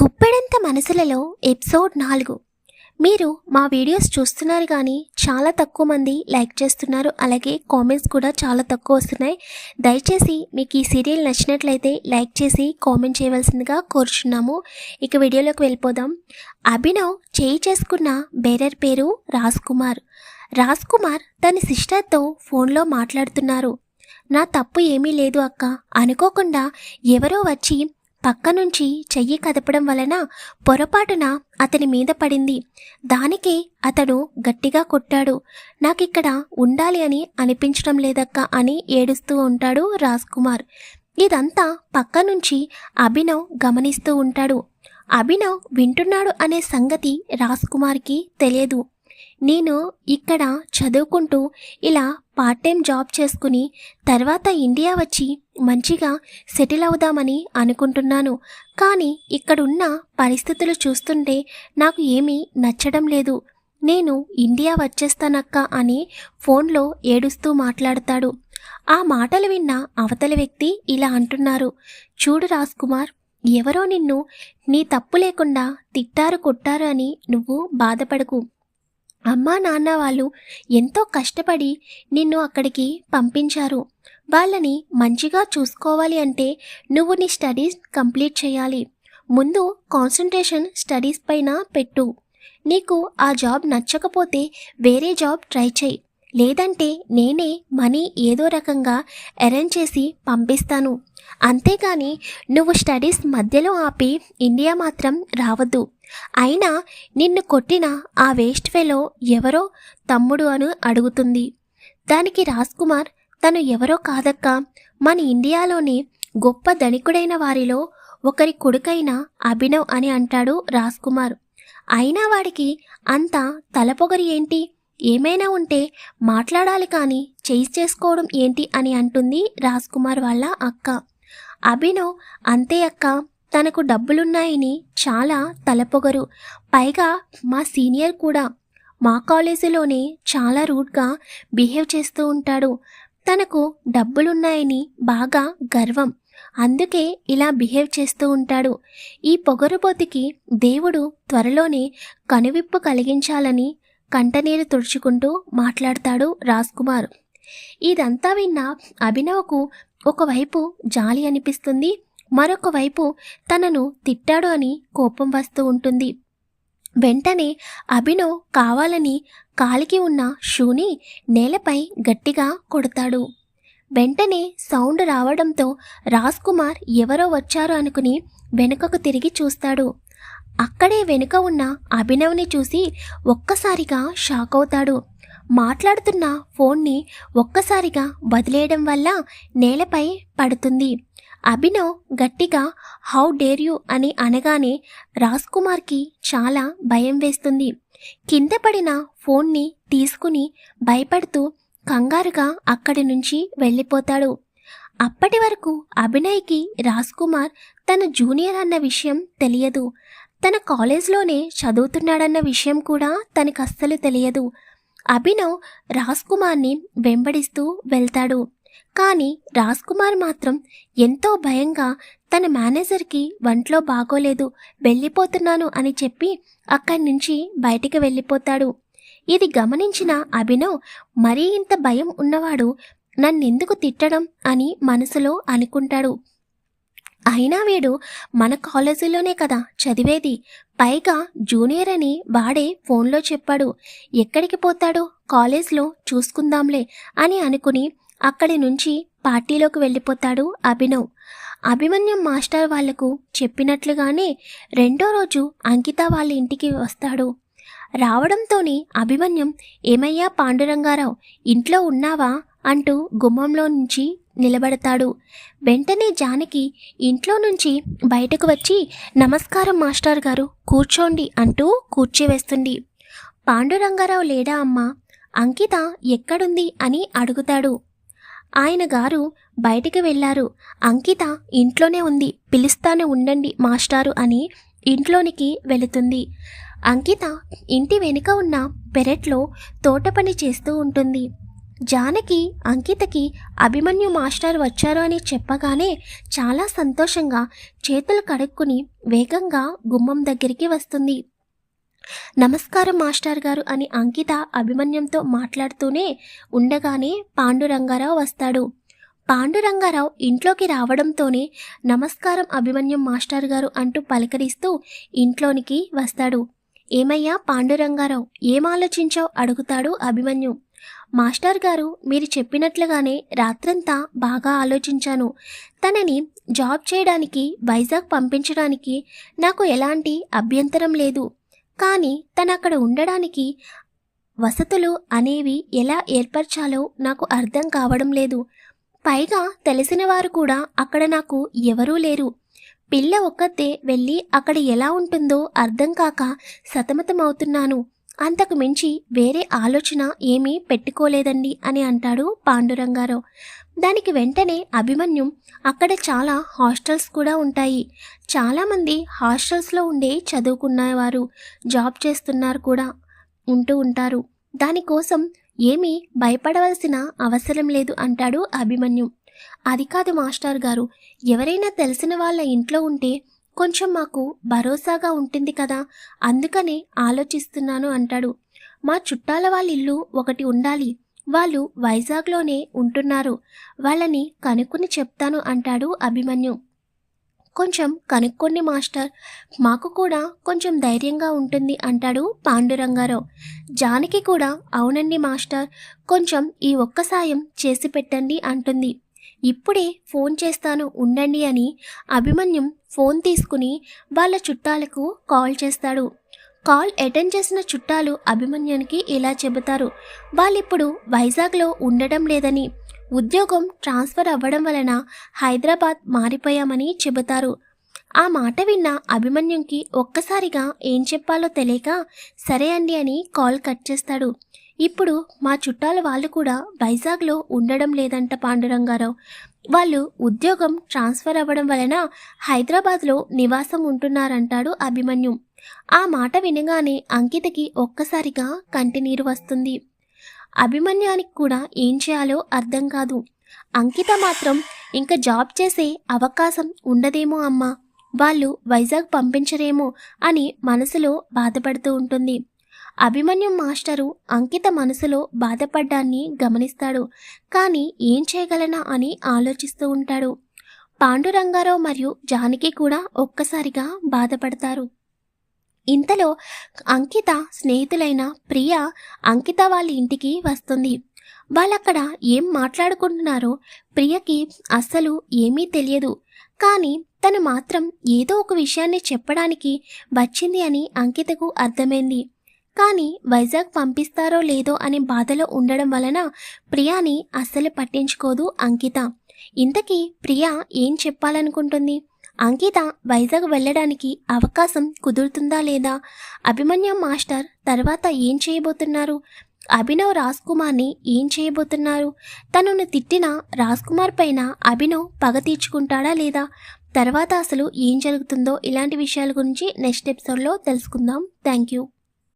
గుప్పెడంత మనసులలో ఎపిసోడ్ నాలుగు. మీరు మా వీడియోస్ చూస్తున్నారు కానీ చాలా తక్కువ మంది లైక్ చేస్తున్నారు. అలాగే కామెంట్స్ కూడా చాలా తక్కువ వస్తున్నాయి. దయచేసి మీకు ఈ సీరియల్ నచ్చినట్లయితే లైక్ చేసి కామెంట్ చేయవలసిందిగా కోరుచున్నాము. ఇక వీడియోలోకి వెళ్ళిపోదాం. అభినవ్ చేయి చేసుకున్న బేరర్ పేరు రాజ్ కుమార్ రాజ్ కుమార్ తన సిస్టర్తో ఫోన్లో మాట్లాడుతున్నారు. నా తప్పు ఏమీ లేదు అక్క. అనుకోకుండా ఎవరో వచ్చి పక్క నుంచి చెయ్యి కదపడం వలన పొరపాటున అతని మీద పడింది. దానికే అతడు గట్టిగా కొట్టాడు. నాకిక్కడ ఉండాలి అని అనిపించడం లేదక్క అని ఏడుస్తూ ఉంటాడు రాజ్ కుమార్ ఇదంతా పక్క నుంచి అభినవ్ గమనిస్తూ ఉంటాడు. అభినవ్ వింటున్నాడు అనే సంగతి రాజ్ కుమార్కి తెలియదు. నేను ఇక్కడ చదువుకుంటూ ఇలా పార్ట్ టైం జాబ్ చేసుకుని తర్వాత ఇండియా వచ్చి మంచిగా సెటిల్ అవుదామని అనుకుంటున్నాను. కానీ ఇక్కడున్న పరిస్థితులు చూస్తుంటే నాకు ఏమీ నచ్చడం లేదు. నేను ఇండియా వచ్చేస్తానక్క అని ఫోన్లో ఏడుస్తూ మాట్లాడతాడు. ఆ మాటలు విన్న అవతల వ్యక్తి ఇలా అంటున్నారు. చూడు రాజ్ కుమార్ ఎవరో నిన్ను నీ తప్పు లేకుండా తిట్టారు కొట్టారు అని నువ్వు బాధపడకు. అమ్మా నాన్న వాళ్ళు ఎంతో కష్టపడి నిన్ను అక్కడికి పంపించారు. వాళ్ళని మంచిగా చూసుకోవాలి అంటే నువ్వు నీ స్టడీస్ కంప్లీట్ చేయాలి. ముందు కాన్సన్ట్రేషన్ స్టడీస్ పైన పెట్టు. నీకు ఆ జాబ్ నచ్చకపోతే వేరే జాబ్ ట్రై చేయి. లేదంటే నేనే మనీ ఏదో రకంగా అరేంజ్ చేసి పంపిస్తాను. అంతేగాని నువ్వు స్టడీస్ మధ్యలో ఆపి ఇండియా మాత్రం రావద్దు. అయినా నిన్ను కొట్టిన ఆ వేస్ట్ ఫెలో ఎవరో తమ్ముడు అని అడుగుతుంది. దానికి రాజ్ కుమార్ తను ఎవరో కాదక్క మన ఇండియాలోని గొప్ప ధనికుడైన వారిలో ఒకరి కొడుకైన అభినవ్ అని అంటాడు రాజ్ కుమార్ అయినా వాడికి అంత తలపొగరి ఏంటి? ఏమైనా ఉంటే మాట్లాడాలి కానీ చేసి చేసుకోవడం ఏంటి అని అంటుంది రాజ్ కుమార్ వాళ్ళ అక్క. అభినవ్ అంతే అక్క తనకు డబ్బులున్నాయని చాలా తలపొగరు. పైగా మా సీనియర్ కూడా మా కాలేజీలోనే చాలా రూడ్గా బిహేవ్ చేస్తూ ఉంటాడు. తనకు డబ్బులున్నాయని బాగా గర్వం. అందుకే ఇలా బిహేవ్ చేస్తూ ఉంటాడు. ఈ పొగరుబోతికి దేవుడు త్వరలోనే కనువిప్పు కలిగించాలని కంటనీరు తుడుచుకుంటూ మాట్లాడతాడు రాజ్ కుమార్ ఇదంతా విన్న అభినవ్కు ఒకవైపు జాలి అనిపిస్తుంది మరొక వైపు తనను తిట్టాడు అని కోపం వస్తూ ఉంటుంది. వెంటనే అభినవ్ కావాలని కాలికి ఉన్న షూని నేలపై గట్టిగా కొడతాడు. వెంటనే సౌండ్ రావడంతో రాజ్ కుమార్ ఎవరో వచ్చారు అనుకుని వెనుకకు తిరిగి చూస్తాడు. అక్కడే వెనుక ఉన్న అభినవ్ని చూసి ఒక్కసారిగా షాక్ అవుతాడు. మాట్లాడుతున్న ఫోన్ని ఒక్కసారిగా వదిలేయడం వల్ల నేలపై పడుతుంది. అభినవ్ గట్టిగా హౌ డేర్ యూ అని అనగానే రాజ్ కుమార్కి చాలా భయం వేస్తుంది. కింద పడిన ఫోన్ని తీసుకుని భయపడుతూ కంగారుగా అక్కడి నుంచి వెళ్ళిపోతాడు. అప్పటి వరకు అభినయ్కి రాజ్ కుమార్ తన జూనియర్ అన్న విషయం తెలియదు. తన కాలేజ్లోనే చదువుతున్నాడన్న విషయం కూడా తనకు అస్సలు తెలియదు. అభినవ్ రాజ్ కుమార్ని వెంబడిస్తూ వెళ్తాడు. కానీ రాజ్ కుమార్ మాత్రం ఎంతో భయంగా తన మేనేజర్కి వంట్లో బాగోలేదు వెళ్ళిపోతున్నాను అని చెప్పి అక్కడి నుంచి బయటికి వెళ్ళిపోతాడు. ఇది గమనించిన అభినవ్ మరీ ఇంత భయం ఉన్నవాడు నన్నెందుకు తిట్టడం అని మనసులో అనుకుంటాడు. అయినా వీడు మన కాలేజీలోనే కదా చదివేది పైగా జూనియర్ అని వాడే ఫోన్లో చెప్పాడు. ఎక్కడికి పోతాడో కాలేజ్లో చూసుకుందాంలే అని అనుకుని అక్కడి నుంచి పార్టీలోకి వెళ్ళిపోతాడు అభినవ్. అభిమన్యం మాస్టర్ వాళ్ళకు చెప్పినట్లుగానే రెండో రోజు అంకిత వాళ్ళ ఇంటికి వస్తాడు. రావడంతోనే అభిమన్యం ఏమయ్యా పాండురంగారావు ఇంట్లో ఉన్నావా? అంటూ గుమ్మంలో నుంచి నిలబడతాడు. వెంటనే జానకి ఇంట్లో నుంచి బయటకు వచ్చి నమస్కారం మాస్టర్ గారు కూర్చోండి అంటూ కూర్చోవేస్తుంది. పాండురంగారావు లేడా అమ్మ? అంకిత ఎక్కడుంది? అని అడుగుతాడు. ఆయన గారు బయటికి వెళ్ళారు. అంకిత ఇంట్లోనే ఉంది. పిలుస్తానే ఉండండి మాస్టారు అని ఇంట్లోనికి వెళుతుంది. అంకిత ఇంటి వెనుక ఉన్న పెరట్లో తోట పని చేస్తూ ఉంటుంది. జానకి అంకితకి అభిమన్యు మాస్టర్ వచ్చారు అని చెప్పగానే చాలా సంతోషంగా చేతులు కడుక్కుని వేగంగా గుమ్మం దగ్గరికి వస్తుంది. నమస్కారం మాస్టర్ గారు అని అంకిత అభిమన్యంతో మాట్లాడుతూనే ఉండగానే పాండురంగారావు వస్తాడు. పాండురంగారావు ఇంట్లోకి రావడంతోనే నమస్కారం అభిమన్యం మాస్టర్ గారు అంటూ పలకరిస్తూ ఇంట్లోనికి వస్తాడు. ఏమయ్యా పాండురంగారావు ఏం ఆలోచించావు? అడుగుతాడు అభిమన్యు. మాస్టర్ గారు మీరు చెప్పినట్లుగానే రాత్రంతా బాగా ఆలోచించాను. తనని జాబ్ చేయడానికి వైజాగ్ పంపించడానికి నాకు ఎలాంటి అభ్యంతరం లేదు. కానీ తనక్కడ అక్కడ ఉండడానికి వసతులు అనేవి ఎలా ఏర్పరచాలో నాకు అర్థం కావడం లేదు. పైగా తెలిసిన వారు కూడా అక్కడ నాకు ఎవరూ లేరు. పిల్ల ఒక్కతే వెళ్ళి అక్కడ ఎలా ఉంటుందో అర్థం కాక సతమతమవుతున్నాను. అంతకు మించి వేరే ఆలోచన ఏమీ పెట్టుకోలేదండి అని అంటాడు పాండురంగారావు. దానికి వెంటనే అభిమన్యు అక్కడ చాలా హాస్టల్స్ కూడా ఉంటాయి. చాలామంది హాస్టల్స్లో ఉండే చదువుకున్నవారు జాబ్ చేస్తున్నారు కూడా ఉంటూ ఉంటారు. దానికోసం ఏమీ భయపడవలసిన అవసరం లేదు అంటాడు అభిమన్యు. అది కాదు మాస్టర్ గారు ఎవరైనా తెలిసిన వాళ్ళ ఇంట్లో ఉంటే కొంచెం మాకు భరోసాగా ఉంటుంది కదా అందుకనే ఆలోచిస్తున్నాను అంటాడు. మా చుట్టాల వాళ్ళ ఇల్లు ఒకటి ఉండాలి. వాళ్ళు వైజాగ్లోనే ఉంటున్నారు. వాళ్ళని కనుక్కుని చెప్తాను అంటాడు అభిమన్యు. కొంచెం కనుక్కోండి మాస్టర్. మాకు కూడా కొంచెం ధైర్యంగా ఉంటుంది అంటాడు పాండురంగారావు. జానకి కూడా అవునండి మాస్టర్. కొంచెం ఈ ఒక్క సాయం చేసి పెట్టండి అంటుంది. ఇప్పుడే ఫోన్ చేస్తాను ఉండండి అని అభిమన్యం ఫోన్ తీసుకుని వాళ్ళ చుట్టాలకు కాల్ చేస్తాడు. కాల్ అటెండ్ చేసిన చుట్టాలు అభిమన్యునికి ఇలా చెబుతారు. వాళ్ళిప్పుడు వైజాగ్లో ఉండడం లేదని ఉద్యోగం ట్రాన్స్ఫర్ అవ్వడం వలన హైదరాబాద్ మారిపోయామని చెబుతారు. ఆ మాట విన్న అభిమన్యుంకి ఒక్కసారిగా ఏం చెప్పాలో తెలియక సరే అండి అని కాల్ కట్ చేస్తాడు. ఇప్పుడు మా చుట్టాల వాళ్ళు కూడా వైజాగ్లో ఉండడం లేదంట పాండురంగారావు. వాళ్ళు ఉద్యోగం ట్రాన్స్ఫర్ అవ్వడం వలన హైదరాబాద్లో నివాసం ఉంటున్నారంటాడు అభిమన్యు. ఆ మాట వినగానే అంకితకి ఒక్కసారిగా కంటినీరు వస్తుంది. అభిమన్యానికి కూడా ఏం చేయాలో అర్థం కాదు. అంకిత మాత్రం ఇంకా జాబ్ చేసే అవకాశం ఉండదేమో అమ్మా. వాళ్ళు వైజాగ్ పంపించరేమో అని మనసులో బాధపడుతూ ఉంటుంది. అభిమన్యు మాస్టరు అంకిత మనసులో బాధపడ్డాన్ని గమనిస్తాడు. కానీ ఏం చేయగలనా అని ఆలోచిస్తూ ఉంటాడు. పాండురంగారావు మరియు జానకి కూడా ఒక్కసారిగా బాధపడతారు. ఇంతలో అంకిత స్నేహితులైన ప్రియ అంకిత వాళ్ళ ఇంటికి వస్తుంది. వాళ్ళక్కడ ఏం మాట్లాడుకుంటున్నారో ప్రియకి అస్సలు ఏమీ తెలియదు. కానీ తను మాత్రం ఏదో ఒక విషయాన్ని చెప్పడానికి వచ్చింది అని అంకితకు అర్థమైంది. కానీ వైజాగ్ పంపిస్తారో లేదో అనే బాధలో ఉండడం వలన ప్రియాని అస్సలు పట్టించుకోదు అంకిత. ఇంతకీ ప్రియా ఏం చెప్పాలనుకుంటుంది? అంకిత వైజాగ్ వెళ్ళడానికి అవకాశం కుదురుతుందా లేదా? అభిమన్యు మాస్టర్ తర్వాత ఏం చేయబోతున్నారు? అభినవ్ రాజ్ కుమార్ని ఏం చేయబోతున్నారు? తనను తిట్టిన రాజ్ కుమార్ పైన అభినవ్ పగ తీర్చుకుంటాడా లేదా? తర్వాత అసలు ఏం జరుగుతుందో ఇలాంటి విషయాల గురించి నెక్స్ట్ ఎపిసోడ్లో తెలుసుకుందాం. Thank you.